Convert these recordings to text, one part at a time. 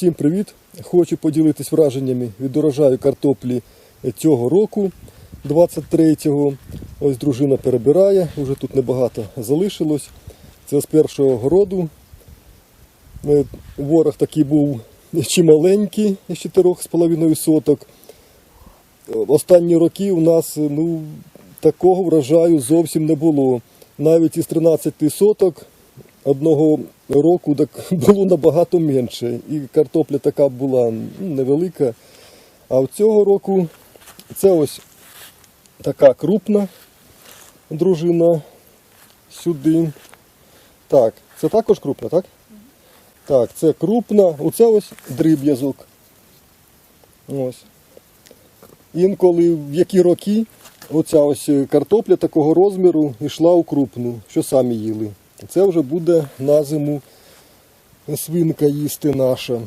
Усім привіт! Хочу поділитись враженнями від урожаю картоплі цього року, 23-го. Ось дружина перебирає, вже тут небагато залишилось. Це з першого городу. Е, Ворог такий був чималенький, з 4,5 соток. Е, Останні роки у нас е, ну, такого врожаю зовсім не було. Навіть із 13 соток одного року так було набагато менше. І картопля така була невелика. А в цього року це ось така крупна дружина сюди. Так, це також крупна, так? Так, це крупна. Оце ось дріб'язок. Ось. Інколи в які роки оця ось картопля такого розміру йшла у крупну, що самі їли. Це вже буде на зиму свинка їсти наша.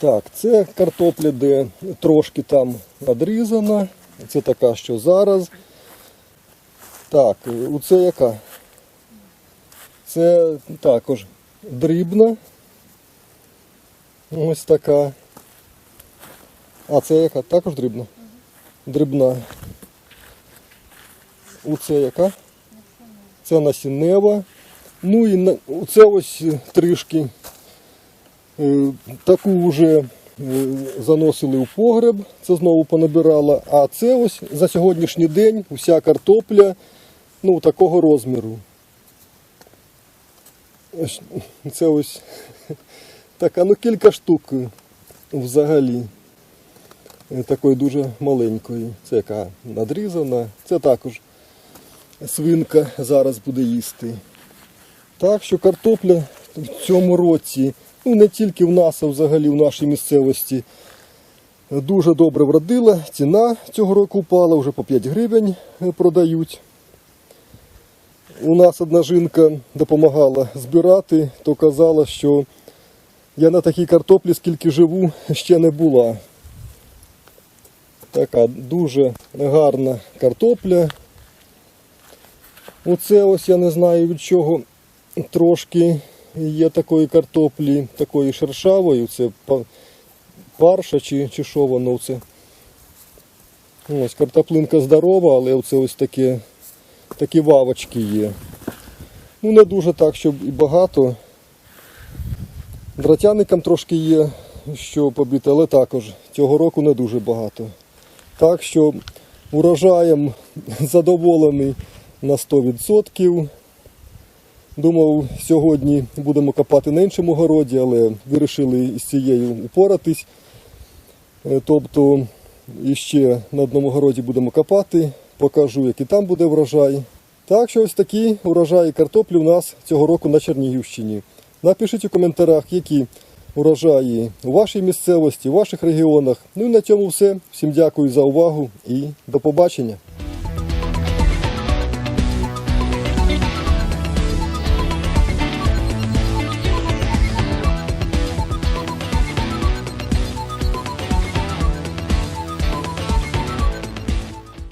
Так, це картопля, де трошки там надрізана. Це така, що зараз. Так, оце яка? Це також дрібна. Ось така. А це яка? Також дрібна? Дрібна. Оце яка? Це насіннева. Ну і оце ось трішки. Е, Таку вже е, заносили у погреб, це знову понабирала. А це ось за сьогоднішній день вся картопля ну, такого розміру. Це ось така, ну кілька штук взагалі. Е, Такої дуже маленької. Це яка надрізана. Це також свинка зараз буде їсти. Так що картопля в цьому році, ну не тільки в нас, а взагалі в нашій місцевості, дуже добре вродила. Ціна цього року впала, вже по 5 гривень е, продають. У нас одна жінка допомагала збирати, то казала, що я на такій картоплі, скільки живу, ще не була. Така дуже гарна картопля. Оце ось я не знаю від чого трошки є такої картоплі, такої шершавої. Це парша чи, чи що воно це. Ось картоплинка здорова, але оце ось таке, такі вавочки є. Ну не дуже так, щоб і багато. Дратяникам трошки є, що побити, але також цього року не дуже багато. Так що урожаєм задоволений на 100%. Думав, сьогодні будемо копати на іншому городі, але вирішили із цією упоратись. Е, Тобто іще на одному городі будемо копати, покажу, який там буде врожай. Так що ось такі урожаї картоплі у нас цього року на Чернігівщині. Напишіть у коментарях, які урожаї у вашій місцевості, у ваших регіонах. Ну і на цьому все. Всім дякую за увагу і до побачення.